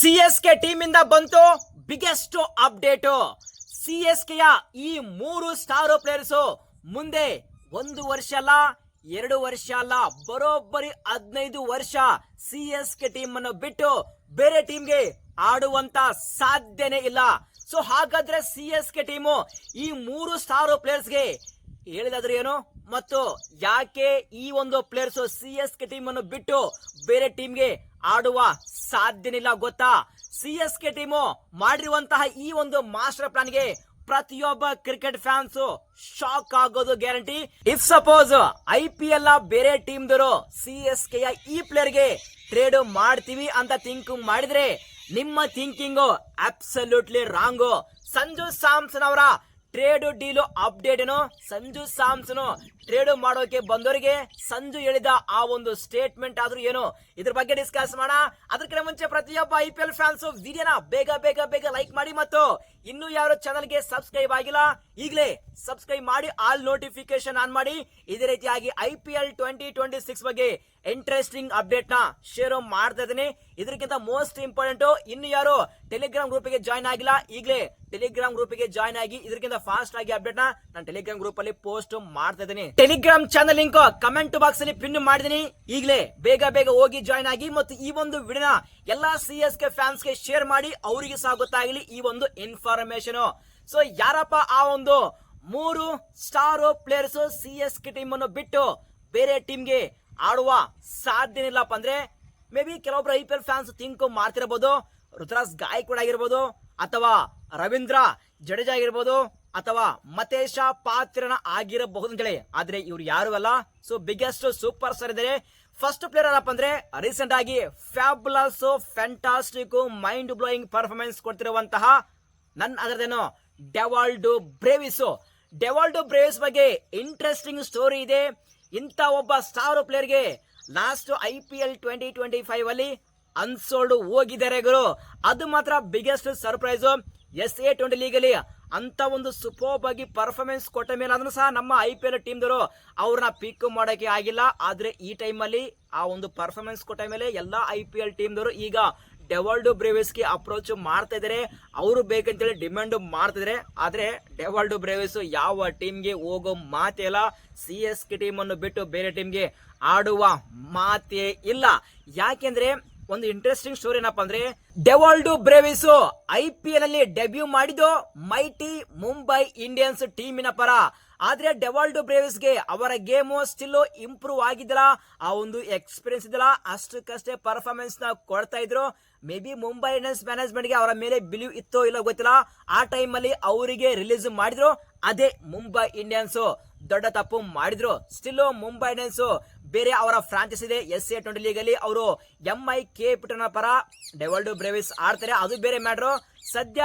C S K team ಇಂದ ಬಂತು biggest update. C S ಕೆಯ ಈ ಮೂರು ಸ್ಟಾರ್ ಪ್ಲೇಯರ್ಸ್ ಮುಂದೆ ಒಂದು ವರ್ಷ ಅಲ್ಲ, ಎರಡು ವರ್ಷ ಅಲ್ಲ, ಬರೋಬ್ಬರಿ ಹದಿನೈದು ವರ್ಷ ಸಿ ಎಸ್ ಕೆ ಟೀಮ್ ಅನ್ನು ಬಿಟ್ಟು ಬೇರೆ ಟೀಮ್ಗೆ ಆಡುವಂತ ಸಾಧ್ಯನೇ ಇಲ್ಲ. ಸೊ ಹಾಗಾದ್ರೆ ಸಿ ಎಸ್ ಕೆ ಟೀಮು ಈ ಮೂರು ಸ್ಟಾರ್ ಪ್ಲೇಯರ್ಸ್ಗೆ ಹೇಳಿದಾದ್ರೆ ಏನು? ಮತ್ತು ಯಾಕೆ ಈ ಒಂದು players C S K team ಅನ್ನು ಬಿಟ್ಟು ಬೇರೆ ಟೀಮ್ಗೆ ಆಡುವ ಸಾಧ್ಯನಿಲ್ಲ ಗೊತ್ತಾ? ಸಿ ಎಸ್ ಕೆ ಟೀಮು ಮಾಡಿರುವಂತಹ ಈ ಒಂದು ಮಾಸ್ಟರ್ ಪ್ಲಾನ್ಗೆ ಪ್ರತಿಯೊಬ್ಬ ಕ್ರಿಕೆಟ್ ಫ್ಯಾನ್ಸ್ ಶಾಕ್ ಆಗೋದು guarantee. If suppose I P L ಬೇರೆ ಟೀಮ್ ದವರು ಸಿ ಎಸ್ ಕೆ ಈ ಪ್ಲೇಯರ್ಗೆ ಟ್ರೇಡ್ ಮಾಡ್ತೀವಿ ಅಂತ ಥಿಂಕ್ ಮಾಡಿದ್ರೆ ನಿಮ್ಮ thinking absolutely wrong. Sanju Samson ಅವರ ಟ್ರೇಡ್ ಡೀಲು ಅಪ್ಡೇಟ್ ಏನು ಸಂಜು ಸ್ಯಾಮ್ಸನ್ ಟ್ರೇಡ್ ಮಾಡೋಕೆ ಬಂದವರಿಗೆ ಸಂಜು ಹೇಳಿದ ಆ ಒಂದು ಸ್ಟೇಟ್ಮೆಂಟ್ ಆದ್ರೂ ಏನು? ಇದ್ರ ಬಗ್ಗೆ ಡಿಸ್ಕಸ್ ಮಾಡೋಣ. ಅದಕ್ಕಿಂತ ಮುಂಚೆ ಪ್ರತಿಯೊಬ್ಬ ಐ ಪಿ ಎಲ್ ಫ್ಯಾನ್ಸ್ ವಿಡಿಯೋನ ಬೇಗ ಬೇಗ ಬೇಗ ಲೈಕ್ ಮಾಡಿ ಮತ್ತು ಇನ್ನು ಯಾರು ಚಾನಲ್ಗೆ ಸಬ್ಸ್ಕ್ರೈಬ್ ಆಗಿಲ್ಲ, ಈಗಲೇ ಸಬ್ಸ್ಕ್ರೈಬ್ ಮಾಡಿ, ಆಲ್ ನೋಟಿಫಿಕೇಶನ್ ಆನ್ ಮಾಡಿ. ಇದೇ ರೀತಿಯಾಗಿ I P L twenty twenty six ಬಗ್ಗೆ ಇಂಟ್ರೆಸ್ಟಿಂಗ್ ಅಪ್ಡೇಟ್ನ ಶೇರ್ ಮಾಡ್ತಾ ಇದ್ದೀನಿ. ಇದಕ್ಕಿಂತ ಮೋಸ್ಟ್ ಇಂಪಾರ್ಟೆಂಟ್, ಇನ್ನು ಯಾರು ಟೆಲಿಗ್ರಾಮ್ ಗ್ರೂಪ್ಗೆ ಜಾಯ್ನ್ ಆಗಿಲ್ಲ, ಈಗಲೇ ಟೆಲಿಗ್ರಾಮ್ ಗ್ರೂಪ್ಗೆ ಜಾಯ್ನ್ ಆಗಿ ಇದಕ್ಕಿಂತ ಫಾಸ್ಟ್ ಆಗಿ ಅಪ್ಡೇಟ್ನ ನಾನು ಟೆಲಿಗ್ರಾಮ್ ಗ್ರೂಪ್ ಅಲ್ಲಿ ಪೋಸ್ಟ್ ಮಾಡ್ತಾ ಇದ್ದೀನಿ. Telegram channel link comment box ಅಲ್ಲಿ ಪಿನ್ ಮಾಡಿದೀನಿ ಈಗಲೇ ಬೇಗ ಬೇಗ ಹೋಗಿ ಜಾಯ್ನ್ ಆಗಿ ಮತ್ತು ಈ ಒಂದು ವಿಡಿಯೋನ ಎಲ್ಲಾ ಸಿ ಎಸ್ ಕೆ ಫ್ಯಾನ್ಸ್ಗೆ ಶೇರ್ ಮಾಡಿ ಅವರಿಗೆ ಸಹ ಗೊತ್ತಾಗಲಿ ಈ ಒಂದು ಇನ್ಫಾರ್ಮೇಶನ್ ಸೊ ಯಾರಪ್ಪ ಆ ಒಂದು ಮೂರು star players C S K team ಅನ್ನು ಬಿಟ್ಟು ಬೇರೆ ಟೀಮ್ಗೆ ಆಡುವ ಸಾಧ್ಯನಿಲ್ಲಪ್ಪ ಅಂದ್ರೆ ಮೇ ಬಿ ಕೆಲವೊಬ್ರು I P L fans think ಮಾಡ್ತಿರಬಹುದು Ruturaj Gaikwad ಆಗಿರ್ಬೋದು. ಅಥವಾ ರವೀಂದ್ರ ಜಡೇಜಾ ಆಗಿರ್ಬೋದು ಅಥವಾ ಮತೇಶ ಪಾತ್ರನ ಆಗಿರಬಹುದು ಅಂತೇಳಿ. ಆದ್ರೆ ಇವ್ರು ಯಾರು ಅಲ್ಲ. ಸೊ ಬಿಗ್ಗೆಸ್ಟ್ ಸೂಪರ್ ಸ್ಟಾರ್ ಇದ್ದಾರೆ. ಫಸ್ಟ್ ಪ್ಲೇಯರ್ ಏನಪ್ಪ ಅಂದ್ರೆ ರೀಸೆಂಟ್ ಆಗಿ fabulous fantastic mind blowing performance ಕೊಡ್ತಿರುವಂತಹ ನನ್ನ ಅದರದೇನು, ಡೆವಾಲ್ಡು ಬ್ರೇವಿಸ್. ಡೆವಾಲ್ಡು ಬ್ರೇವಿಸ್ ಬಗ್ಗೆ ಇಂಟ್ರೆಸ್ಟಿಂಗ್ ಸ್ಟೋರಿ ಇದೆ. ಇಂಥ ಒಬ್ಬ star ಪ್ಲೇಯರ್ಗೆ last I P L twenty twenty five ಅಲ್ಲಿ ಅನ್ಸೋಲ್ಡ್ ಹೋಗಿದ್ದಾರೆ ಗುರು. ಅದು ಮಾತ್ರ biggest surprise S A twenty legally ಅಂತ ಒಂದು ಸೂಪರ್ಬ್ ಆಗಿ ಪರ್ಫಾರ್ಮೆನ್ಸ್ ಕೊಟ್ಟ ಮೇಲೆ ಸಹ ನಮ್ಮ ಐ ಪಿ ಎಲ್ ಟೀಮ್ ದವರು ಅವ್ರನ್ನ ಪಿಕ್ ಮಾಡೋಕೆ ಆಗಿಲ್ಲ. ಆದರೆ ಈ ಟೈಮ್ ಅಲ್ಲಿ ಆ ಒಂದು ಪರ್ಫಾರ್ಮೆನ್ಸ್ ಕೊಟ್ಟ ಮೇಲೆ ಎಲ್ಲಾ ಐ ಪಿ ಎಲ್ ಟೀಮ್ ದವರು ಈಗ ಡೆವಾಲ್ಡು ಬ್ರೇವಿಸ್ಗೆ ಅಪ್ರೋಚ್ ಮಾಡ್ತಾ ಇದಾರೆ. ಅವರು ಬೇಕಂತೇಳಿ ಡಿಮ್ಯಾಂಡ್ ಮಾಡ್ತಿದ್ದಾರೆ ಆದರೆ ಡೆವಾಲ್ಡು ಬ್ರೇವಿಸ್ ಯಾವ ಟೀಮ್ಗೆ ಹೋಗೋ ಮಾತೇ ಇಲ್ಲ. ಸಿ ಎಸ್ ಕೆ ಟೀಮ್ ಅನ್ನು ಬಿಟ್ಟು ಬೇರೆ ಟೀಮ್ಗೆ ಆಡುವ ಮಾತೇ ಇಲ್ಲ. ಯಾಕೆಂದ್ರೆ ಒಂದು ಇಂಟ್ರೆಸ್ಟಿಂಗ್ ಸ್ಟೋರಿ ಏನಪ್ಪ ಅಂದ್ರೆ Dewald Brevis I P L ಅಲ್ಲಿ ಡೆಬ್ಯೂ ಮಾಡಿದ್ದು ಮೈಟಿ ಮುಂಬೈ ಇಂಡಿಯನ್ಸ್ ಟೀಮಿನ ಪರ. ಆದ್ರೆ ಡೆವಾಲ್ಡೋ ಬ್ರೇವಿಸ್ಗೆ ಅವರ ಗೇಮು ಸ್ಟಿಲ್ ಇಂಪ್ರೂವ್ ಆಗಿದ್ದಿಲ್ಲ, ಆ ಒಂದು ಎಕ್ಸ್ಪೀರಿಯನ್ಸ್ ಇದ್ದಿಲ್ಲ ಅಷ್ಟಕ್ಕಷ್ಟೇ ಪರ್ಫಾರ್ಮೆನ್ಸ್ನ ಕೊಡ್ತಾ ಇದ್ರು. ಮೇ ಬಿ ಮುಂಬೈ ಇಂಡಿಯನ್ಸ್ ಮ್ಯಾನೇಜ್ಮೆಂಟ್ಗೆ ಅವರ ಮೇಲೆ ಬಿಲೀವ್ ಇತ್ತೋ ಇಲ್ಲೋ ಗೊತ್ತಿಲ್ಲ. ಆ ಟೈಮ್ ಅಲ್ಲಿ ಅವರಿಗೆ ರಿಲೀಸ್ ಮಾಡಿದ್ರು, ಅದೇ ಮುಂಬೈ ಇಂಡಿಯನ್ಸ್ ದೊಡ್ಡ ತಪ್ಪು ಮಾಡಿದ್ರು. ಸ್ಟಿಲ್ ಮುಂಬೈ ಇಂಡಿಯನ್ಸ್ ಬೇರೆ ಅವರ ಫ್ರಾಂಚೈಸ್ ಇದೆ ಎಸ್ ಎ ಟ್ವೆಂಟಿ ಲೀಗ್ ಅಲ್ಲಿ ಅವರು ಎಂ ಐ ಕೆ ಪಿಟನ ಪರ ಡೆವಲ್ಡ್ ಬ್ರೇವಿಸ್ ಆಡ್ತಾರೆ. ಅದು ಬೇರೆ ಮ್ಯಾಟ್ರು ಸದ್ಯ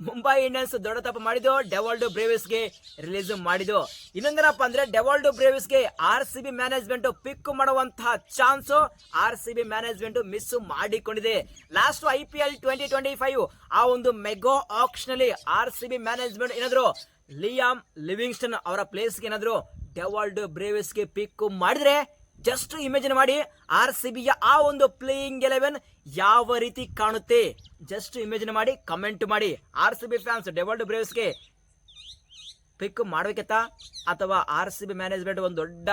ಮುಂಬೈ ಇಂಡಿಯನ್ಸ್ ದೊಡ್ಡ ತಪ್ಪು ಮಾಡಿದ್ದು ಬ್ರೇವಿಸ್ ಬ್ರೇವಿಸ್ಗೆ ರಿಲೀಸ್ ಮಾಡಿದ್ದು. ಇನ್ನೊಂದೇನಪ್ಪ ಅಂದ್ರೆ Dewald ಬ್ರೇವಿಸ್ಗೆ R C B management pick ಮಾಡುವಂತಹ chance R C B management miss ಮಾಡಿಕೊಂಡಿದೆ. Last I P L twenty twenty five ಆ ಒಂದು ಮೆಗೋ ಆಕ್ಷನ್ ಅಲ್ಲಿ ಆರ್ ಸಿ ಬಿ ಮ್ಯಾನೇಜ್ಮೆಂಟ್ ಏನಾದ್ರು ಲಿಯಾಮ್ ಲಿವಿಂಗ್ಸ್ಟನ್ ಅವರ ಪ್ಲೇಸ್ಗೆ ಏನಾದ್ರು ಬ್ರೇವಿಸ್ ಬ್ರೇವಿಸ್ಗೆ ಪಿಕ್ ಮಾಡಿದ್ರೆ ಜಸ್ಟ್ ಇಮೇಜಿನ್ ಮಾಡಿ ಆರ್ ಸಿ ಬಿಯ ಆ ಒಂದು ಪ್ಲೇಯಿಂಗ್ ಎಲೆವೆನ್ ಯಾವ ರೀತಿ ಕಾಣುತ್ತೆ? ಜಸ್ಟ್ ಇಮೇಜಿನ್ ಮಾಡಿ, ಕಮೆಂಟ್ ಮಾಡಿ. R C B fans, Dewald ಬ್ರೇವ್ಸ್ಗೆ pick ಮಾಡಬೇಕತ್ತಾ ಅಥವಾ ಆರ್ ಸಿ ಬಿ ಮ್ಯಾನೇಜ್ಮೆಂಟ್ ಒಂದು ದೊಡ್ಡ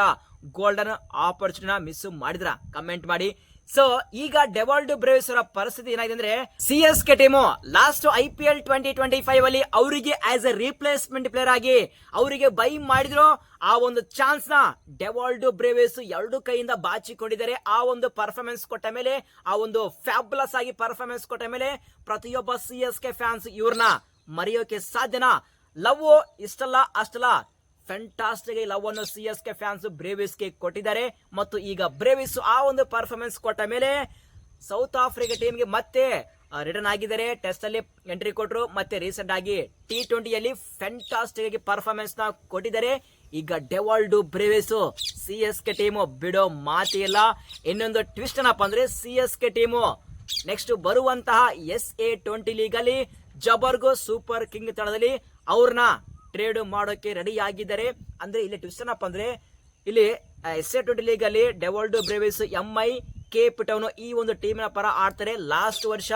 ಗೋಲ್ಡನ್ ಆಪರ್ಚುನಿಟಿನ ಮಿಸ್ ಮಾಡಿದ್ರ? ಕಮೆಂಟ್ ಮಾಡಿ. ಸೊ ಈಗ ಡೆವಾಲ್ಡ್ ಬ್ರೇವ್ಸ್ ಅವರ ಪರಿಸ್ಥಿತಿ ಏನಾಗಿದೆ ಅಂದ್ರೆ C S K team last I P L twenty twenty five ಅಲ್ಲಿ ಅವರಿಗೆ ಆಸ್ ಎ ರಿಪ್ಲೇಸ್ಮೆಂಟ್ ಪ್ಲೇಯರ್ ಆಗಿ ಅವರಿಗೆ ಬೈ ಮಾಡಿದ್ರು. ಆ ಒಂದು ಚಾನ್ಸ್ನ ಡೆವಾಲ್ಡ್ ಬ್ರೇವೇಸ್ ಎರಡು ಕೈಯಿಂದ ಬಾಚಿಕೊಂಡಿದ್ದಾರೆ. ಆ ಒಂದು ಪರ್ಫಾರ್ಮೆನ್ಸ್ ಕೊಟ್ಟ ಮೇಲೆ, ಆ ಒಂದು ಫ್ಯಾಬ್ಲಸ್ ಆಗಿ ಪರ್ಫಾರ್ಮೆನ್ಸ್ ಕೊಟ್ಟ ಮೇಲೆ ಪ್ರತಿಯೊಬ್ಬ ಸಿ ಎಸ್ ಕೆ ಫ್ಯಾನ್ಸ್ ಇವ್ರನ್ನ ಮರೆಯೋಕೆ ಸಾಧ್ಯನಾ? ಲವ್, ಇಷ್ಟಲ್ಲ, ಅಷ್ಟಲ್ಲ ಫ್ಯಾಂಟಾಸ್ಟಿಕ್ ಲವ್ ಅನ್ನು ಸಿ ಎಸ್ ಕೆ ಫ್ಯಾನ್ಸ್ ಬ್ರೇವಿಸ್ಗೆ ಕೊಟ್ಟಿದ್ದಾರೆ. ಮತ್ತು ಈಗ ಬ್ರೇವಿಸ್ ಆ ಒಂದು ಪರ್ಫಾರ್ಮೆನ್ಸ್ ಕೊಟ್ಟ ಮೇಲೆ ಸೌತ್ ಆಫ್ರಿಕಾ ಟೀಮ್ಗೆ ಮತ್ತೆ ರಿಟರ್ನ್ ಆಗಿದ್ದಾರೆ. ಟೆಸ್ಟ್ ಅಲ್ಲಿ ಎಂಟ್ರಿ ಕೊಟ್ಟರು ಮತ್ತೆ ರೀಸೆಂಟ್ ಆಗಿ ಟಿ ಟ್ವೆಂಟಿಯಲ್ಲಿ ಫ್ಯಾಂಟಾಸ್ಟಿಕ್ ಆಗಿ ಪರ್ಫಾರ್ಮೆನ್ಸ್ನ ಕೊಟ್ಟಿದ್ದಾರೆ. ಈಗ Dewald Brevis C S K team ಬಿಡೋ ಮಾತಿ ಇಲ್ಲ. ಇನ್ನೊಂದು ಟ್ವಿಸ್ಟ್ ಏನಪ್ಪ ಅಂದ್ರೆ C S K team next ಬರುವಂತಹ ಎಸ್ ಎ ಟ್ವೆಂಟಿ ಲೀಗ್ ಅಲ್ಲಿ ಜಬರ್ಗೋ ಸೂಪರ್ ಕಿಂಗ್ ತಳದಲ್ಲಿ ಅವ್ರನ್ನ ಟ್ರೇಡ್ ಮಾಡೋಕೆ ರೆಡಿ ಆಗಿದ್ದಾರೆ. ಅಂದ್ರೆ ಇಲ್ಲಿ ಟ್ವಿಸ್ಟ್ ಏನಪ್ಪ ಅಂದ್ರೆ ಇಲ್ಲಿ ಎಸ್ ಎ ಟ್ವೆಂಟಿ ಲೀಗ್ ಅಲ್ಲಿ Dewald Brevis M I K ಈ ಒಂದು ಟೀಮಿನ ಪರ ಆಡ್ತಾರೆ. ಲಾಸ್ಟ್ ವರ್ಷ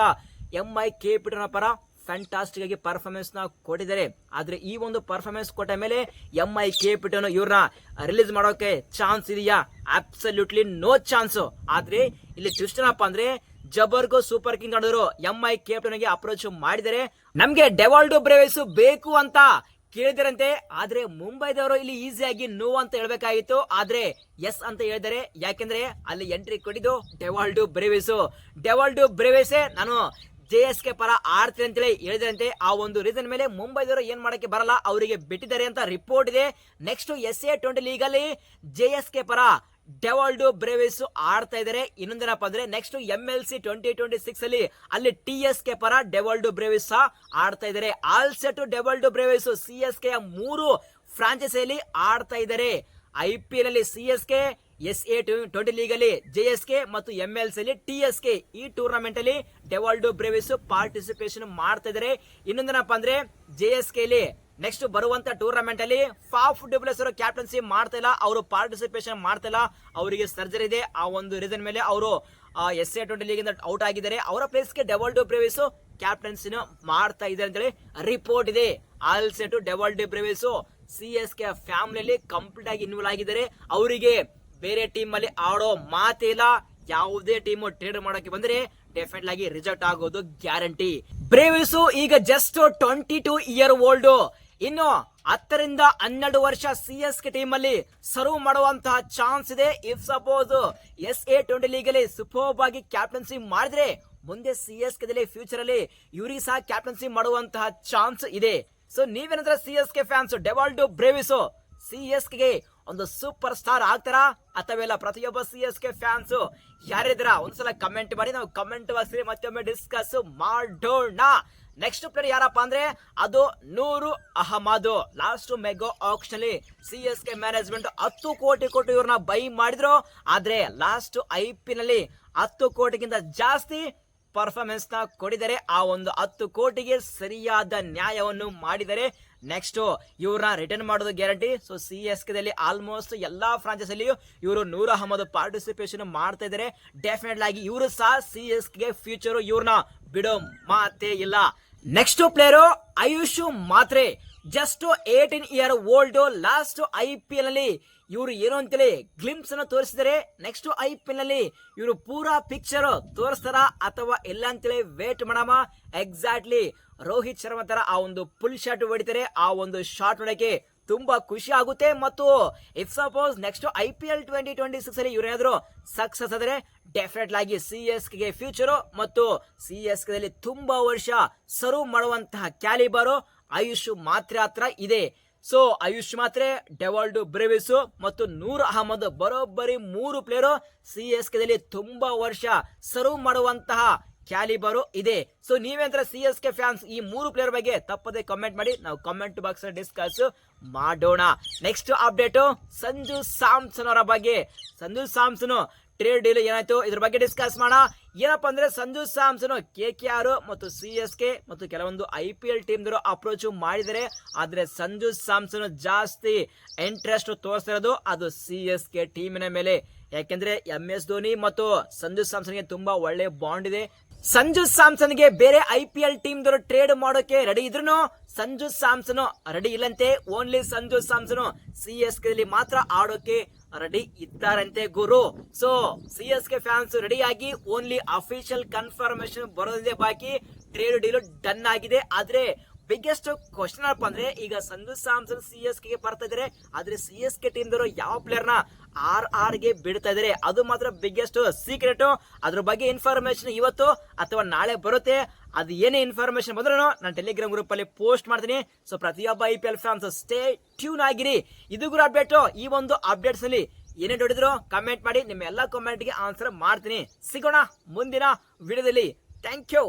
ಎಂ ಐ ಕೆ ಪರ ಫ್ಯಾಂಟಾಸ್ಟಿಕ್ ಆಗಿ ಪರ್ಫಾರ್ಮೆನ್ಸ್ನ ಕೊಟ್ಟಿದ್ದಾರೆ. ಆದ್ರೆ ಈ ಒಂದು ಪರ್ಫಾರ್ಮೆನ್ಸ್ ಕೊಟ್ಟ ಮೇಲೆ ಎಂ ಐ ಕೆ ಇವ್ರನ್ನ ರಿಲೀಸ್ ಮಾಡೋಕೆ ಚಾನ್ಸ್ ಇದೆಯಾ? ಅಬ್ಸಲ್ಯೂಟ್ಲಿ ನೋ ಚಾನ್ಸ್ ಆದ್ರೆ ಇಲ್ಲಿ ಟ್ವಿಸ್ಟ್ ಏನಪ್ಪ ಅಂದ್ರೆ ಜಬರ್ಗೋ ಸೂಪರ್ ಕಿಂಗ್ ಆಡೋರು ಎಂ ಐ ಗೆ ಅಪ್ರೋಚ್ ಮಾಡಿದರೆ ನಮ್ಗೆ ಡೆವಾಲ್ಡೋ ಬ್ರೇವೇಸು ಬೇಕು ಅಂತ ಕೇಳಿದರಂತೆ ಆದ್ರೆ ಮುಂಬೈದವರು ಇಲ್ಲಿ ಈಸಿಯಾಗಿ ನೋ ಅಂತ ಹೇಳ್ಬೇಕಾಗಿತ್ತು. ಆದ್ರೆ ಎಸ್ ಅಂತ ಹೇಳಿದರೆ ಯಾಕೆಂದ್ರೆ ಅಲ್ಲಿ ಎಂಟ್ರಿ ಕೊಟ್ಟಿದ್ದು ಡೆವಾಲ್ಡು ಬ್ರೇವೇಸು. ಡೆವಾಲ್ಡು ಬ್ರೇವೇಸೆ ನಾನು ಜೆ ಎಸ್ ಕೆ ಪರ ಆಡ್ತೀನಿ ಅಂತೇಳಿ ಹೇಳಿದ್ರಂತೆ ಆ ಒಂದು ರೀಸನ್ ಮೇಲೆ ಮುಂಬೈದವರು ಏನ್ ಮಾಡಕ್ಕೆ ಬರಲ್ಲ, ಅವರಿಗೆ ಬಿಟ್ಟಿದ್ದಾರೆ ಅಂತ ರಿಪೋರ್ಟ್ ಇದೆ. Next S A twenty league ಅಲ್ಲಿ ಜೆ ಎಸ್ ಕೆ ಪರ ಡೆವಾಲ್ಡೋ ಬ್ರೇವಿಸ್ ಆಡ್ತಾ ಇದ್ದಾರೆ ಇನ್ನೊಂದೇನಪ್ಪ ಅಂದ್ರೆ next M L C twenty twenty six ಅಲ್ಲಿ ಅಲ್ಲಿ ಟಿ ಎಸ್ ಕೆ ಪರ ಡೆವಾಲ್ಡೋ ಬ್ರೇವಿಸ್ ಆಡ್ತಾ ಇದ್ದಾರೆ all set Dewald Brevis C S K ಮೂರು ಫ್ರಾಂಚೈಸಿಯಲ್ಲಿ ಆಡ್ತಾ ಇದ್ದಾರೆ ಐ ಪಿ ಎಲ್ ಅಲ್ಲಿ C S K S A twenty league ಅಲ್ಲಿ ಜೆ ಎಸ್ ಕೆ ಮತ್ತು ಎಂ ಎಲ್ ಸಿ ಅಲ್ಲಿ ಟಿ ಎಸ್ ಕೆ ಈ ಟೂರ್ನಮೆಂಟ್ ಅಲ್ಲಿ ಡೆವಾಲ್ಡೋ ಬ್ರೇವಿಸ್ ಪಾರ್ಟಿಸಿಪೇಷನ್ ಮಾಡ್ತಾ ಇದಾರೆ. ಇನ್ನೊಂದೇನಪ್ಪ ಅಂದ್ರೆ ಜೆ ಎಸ್ ಕೆ ನೆಕ್ಸ್ಟ್ ಬರುವಂತ ಟೂರ್ನಮೆಂಟ್ ಅಲ್ಲಿ ಫಾಫ್ ಡಿಬ್ಲಸ್ ಅವರು ಕ್ಯಾಪ್ಟನ್ಸಿ ಮಾಡ್ತಾ ಇಲ್ಲ, ಅವರು ಪಾರ್ಟಿಸಿಪೇಷನ್ ಮಾಡ್ತಾ ಇಲ್ಲ, ಅವರಿಗೆ ಸರ್ಜರಿ ಇದೆ. ಆ ಒಂದು ರೀಸನ್ ಮೇಲೆ ಅವರು ಎಸ್ ಎ ಟ್ವೆಂಟಿ ಲೀಗ್ ಇಂದ ಔಟ್ ಆಗಿದ್ದಾರೆ. ಅವರ ಪ್ಲೇಸ್ಗೆ ಡು ಬ್ರೇವಿಸ್ ಕ್ಯಾಪ್ಟನ್ಸಿನ ಮಾಡ್ತಾ ಇದ್ದಾರೆ ಅಂತೇಳಿ ರಿಪೋರ್ಟ್ ಇದೆ. All set D Brevis C S K ಫ್ಯಾಮಿಲಿಯಲ್ಲಿ ಕಂಪ್ಲೀಟ್ ಆಗಿ ಇನ್ವಾಲ್ವ್ ಆಗಿದ್ದಾರೆ. ಅವರಿಗೆ ಬೇರೆ ಟೀಮ್ ಅಲ್ಲಿ ಆಡೋ ಮಾತೇ ಇಲ್ಲ. ಯಾವುದೇ ಟೀಮ್ ಟ್ರೇಡ್ ಮಾಡೋಕೆ ಬಂದ್ರೆ ಡೆಫಿನೆಟ್ ಆಗಿ ರಿಸಲ್ಟ್ ಆಗೋದು ಗ್ಯಾರಂಟಿ ಬ್ರೇವಿಸು ಈಗ just twenty two year old ಇನ್ನು ಹತ್ತರಿಂದ ಹನ್ನೆರಡು ವರ್ಷ ಸಿ ಎಸ್ ಕೆ ಟೀಮ್ ಅಲ್ಲಿ ಸರ್ವ್ ಮಾಡುವಂತಹ ಚಾನ್ಸ್ ಇದೆ. If suppose S A twenty league ಅಲ್ಲಿ ಆಗಿ ಕ್ಯಾಪ್ಟನ್ಸಿ ಮಾಡಿದ್ರೆ ಮುಂದೆ ಸಿ ಎಸ್ ಕೆ ಫ್ಯೂಚರ್ ಅಲ್ಲಿ ಇವರಿಗೆ ಸಹ ಕ್ಯಾಪ್ಟನ್ಸಿ ಮಾಡುವಂತಹ ಚಾನ್ಸ್ ಇದೆ. So ನೀವೇನಂದ್ರೆ C S K fans Dewald Brevis C S K ಒಂದು ಸೂಪರ್ ಸ್ಟಾರ್ ಆಗ್ತಾರಾ? ಅಥವಾ ಪ್ರತಿಯೊಬ್ಬ ಸಿ ಎಸ್ ಕೆ ಫ್ಯಾನ್ಸ್ ಯಾರಿದ್ರ ಒಂದ್ಸಲ ಕಮೆಂಟ್ ಮಾಡಿ, ನಾವು ಕಮೆಂಟ್ ಬಾಕ್ಸ್ ಮತ್ತೊಮ್ಮೆ ಡಿಸ್ಕಸ್ ಮಾಡೋಣ. ನೆಕ್ಸ್ಟ್ ಪ್ಲೇಯರ್ ಯಾರಪ್ಪ ಅಂದ್ರೆ ಅದು Noor Ahmad. Last mega auction ಅಲ್ಲಿ ಸಿ ಎಸ್ ಕೆ ಮ್ಯಾನೇಜ್ಮೆಂಟ್ ಹತ್ತು ಕೋಟಿ ಕೊಟ್ಟು ಇವ್ರನ್ನ ಬೈ ಮಾಡಿದ್ರು. ಆದ್ರೆ ಲಾಸ್ಟ್ ಐ ಪಿ ನಲ್ಲಿ ಹತ್ತು ಕೋಟಿಗಿಂತ ಜಾಸ್ತಿ ಪರ್ಫಾರ್ಮೆನ್ಸ್ನ ಕೊಡಿದರೆ ಆ ಒಂದು ಹತ್ತು ಕೋಟಿಗೆ ಸರಿಯಾದ ನ್ಯಾಯವನ್ನು ಮಾಡಿದರೆ ನೆಕ್ಸ್ಟ್ ಇವ್ರನ್ನ ರಿಟರ್ನ್ ಮಾಡೋದು ಗ್ಯಾರಂಟಿ ಸೊ ಸಿ ಎಸ್ ಕೆದಲ್ಲಿ ಆಲ್ಮೋಸ್ಟ್ ಎಲ್ಲಾ ಫ್ರಾಂಚೈಸ್ ಅಲ್ಲಿಯೂ ಇವರು ನೂರ ಅಹಮದ್ ಪಾರ್ಟಿಸಿಪೇಷನ್ ಮಾಡ್ತಾ ಇದ್ದಾರೆ ಡೆಫಿನೆಟ್ ಆಗಿ ಇವರು ಸಹ ಸಿ ಎಸ್ಗೆ ಫ್ಯೂಚರ್ ಇವ್ರನ್ನ ಬಿಡೋ ಮಾತೇ ಇಲ್ಲ. Next player Ayush Mhatre. Just eighteen year old last I P L ಅಲ್ಲಿ ಇವರು ಏನು ಅಂತೇಳಿ ಗ್ಲಿಂಪ್ಸ್ ಅನ್ನು ತೋರಿಸಿದರೆ. ನೆಕ್ಸ್ಟ್ ಐ ಪಿ ಎಲ್ನಲ್ಲಿ ಇವರು ಪೂರಾ ಪಿಕ್ಚರ್ ತೋರಿಸ್ತಾರ ಅಥವಾ ಇಲ್ಲ ಅಂತೇಳಿ ವೇಟ್ ಮಾಡಾಮ ಎಕ್ಸಾಕ್ಟ್ಲಿ ರೋಹಿತ್ ಶರ್ಮಾ ತರ ಆ ಒಂದು ಫುಲ್ ಶಾಟ್ ಹೊಡಿತಾರೆ. ಆ ಒಂದು ಶಾಟ್ ನೋಡಕ್ಕೆ ತುಂಬಾ ಖುಷಿ ಆಗುತ್ತೆ. ಮತ್ತು if suppose next I P L twenty twenty six ಅಲ್ಲಿ ಇವ್ರು ಏನಾದ್ರು ಸಕ್ಸಸ್ ಆದರೆ ಡೆಫಿನೆಟ್ ಆಗಿ ಸಿ ಎಸ್ಗೆ ಫ್ಯೂಚರ್ ಮತ್ತು ಸಿ ಎಸ್ ದಲ್ಲಿ ತುಂಬಾ ವರ್ಷ ಸರ್ವ್ ಮಾಡುವಂತಹ ಕ್ಯಾಲಿಬರು ಆಯುಷ್ ಮಾತ್ರ ಹತ್ರ ಇದೆ. ಸೊ, ಆಯುಷ್ ಮಾತ್ರೆ, ಡೆವಾಲ್ಡ್ ಬ್ರೇವಿಸ್ ಮತ್ತು ನೂರ್ ಅಹಮದ್ ಬರೋಬ್ಬರಿ ಮೂರು ಪ್ಲೇಯರು ಸಿ ಎಸ್ ದಲ್ಲಿ ತುಂಬಾ ವರ್ಷ ಸರ್ವ್ ಮಾಡುವಂತಹ ಕ್ಯಾಲಿಬರು ಇದೆ. ಸೊ ನೀವೇಂದ್ರೆ ಸಿ ಎಸ್ ಕೆ ಫ್ಯಾನ್ಸ್ ಈ ಮೂರು ಪ್ಲೇಯರ್ ಬಗ್ಗೆ ತಪ್ಪದೆ ಕಮೆಂಟ್ ಮಾಡಿ. ನಾವು ಕಮೆಂಟ್ ಬಾಕ್ಸ್ ಡಿಸ್ಕಸ್ ಮಾಡೋಣ. ನೆಕ್ಸ್ಟ್ ಅಪ್ಡೇಟ್ ಸಂಜು ಸಾಮ್ಸನ್ ಅವರ ಬಗ್ಗೆ. ಸಂಜು ಸಾಮ್ಸನ್ ಟ್ರೇಡ್ ಡೀಲ್ ಏನಾಯ್ತು? ಇದ್ರ ಬಗ್ಗೆ ಡಿಸ್ಕಸ್ ಮಾಡೋಣ. ಏನಪ್ಪಾ ಅಂದ್ರೆ Sanju Samson K K R ಮತ್ತು ಸಿ ಎಸ್ ಕೆ ಮತ್ತು ಕೆಲವೊಂದು I P L team approach ಮಾಡಿದರೆ ಆದ್ರೆ ಸಂಜು ಸ್ಯಾಮ್ಸನ್ ಜಾಸ್ತಿ ಇಂಟ್ರೆಸ್ಟ್ ತೋರಿಸ್ತಿರೋದು ಅದು ಸಿ ಎಸ್ ಕೆ ಟೀಮಿನ ಮೇಲೆ. ಯಾಕೆಂದ್ರೆ ಎಂ ಎಸ್ ಧೋನಿ ಮತ್ತು ಸಂಜು ಸ್ಯಾಮ್ಸನ್ಗೆ ತುಂಬಾ ಒಳ್ಳೆ ಬಾಂಡ್ ಇದೆ. ಸಂಜು ಸ್ಯಾಮ್ಸನ್ಗೆ ಬೇರೆ I P L team trade ಮಾಡೋಕೆ ರೆಡಿ ಇದ್ರು Sanju Samson ready ಇಲ್ಲಂತೆ. Only Sanju Samson C S K ಮಾತ್ರ ಆಡೋಕೆ ರೆಡಿ ಇದ್ದಾರಂತೆ ಗುರು. So C S K fans ರೆಡಿಯಾಗಿ ಓನ್ಲಿ ಅಫಿಷಿಯಲ್ ಕನ್ಫರ್ಮೇಶನ್ ಬರೋದಿದೆ. ಬಾಕಿ ಟ್ರೇಡ್ ಡೀಲ್ ಡನ್ ಆಗಿದೆ. ಆದ್ರೆ ಬಿಗ್ಗೆಸ್ಟ್ ಕ್ವಶನ್ ಅಪ್ಪ ಅಂದ್ರೆ ಈಗ ಸಂಜು ಸ್ಯಾಮ್ಸನ್ ಸಿ ಎಸ್ ಕೆಗೆ ಬರ್ತಾ ಇದಾರೆ. ಆದ್ರೆ ಸಿ ಎಸ್ ಕೆ ಟೀಮ್ ಯಾವ ಪ್ಲೇಯರ್ನ ಆರ್ಗೆ ಬಿಡ್ತಾ ಇದ್ದಾರೆ. ಅದು ಮಾತ್ರ ಬಿಗ್ಗೆಸ್ಟ್ ಸೀಕ್ರೆಟ್ ಅದ್ರ ಬಗ್ಗೆ ಇನ್ಫಾರ್ಮೇಶನ್ ಇವತ್ತು ಅಥವಾ ನಾಳೆ ಬರುತ್ತೆ. ಅದು ಏನೇ ಇನ್ಫಾರ್ಮೇಶನ್ ಬಂದ್ರೂ ನಾನು ಟೆಲಿಗ್ರಾಮ್ ಗ್ರೂಪ್ ಅಲ್ಲಿ ಪೋಸ್ಟ್ ಮಾಡ್ತೀನಿ. ಸೊ ಪ್ರತಿಯೊಬ್ಬ I P L fans stay tune ಆಗಿರಿ. ಇದು ಕೂಡ ಅಪ್ಡೇಟ್ ಈ ಒಂದು ಅಪ್ಡೇಟ್ಸ್ ಅಲ್ಲಿ ಏನೇ ನೋಡಿದ್ರು ಕಮೆಂಟ್ ಮಾಡಿ. ನಿಮ್ಮ ಎಲ್ಲ ಕಮೆಂಟ್ಗೆ ಆನ್ಸರ್ ಮಾಡ್ತೀನಿ. ಸಿಗೋಣ ಮುಂದಿನ ವಿಡಿಯೋದಲ್ಲಿ. Thank you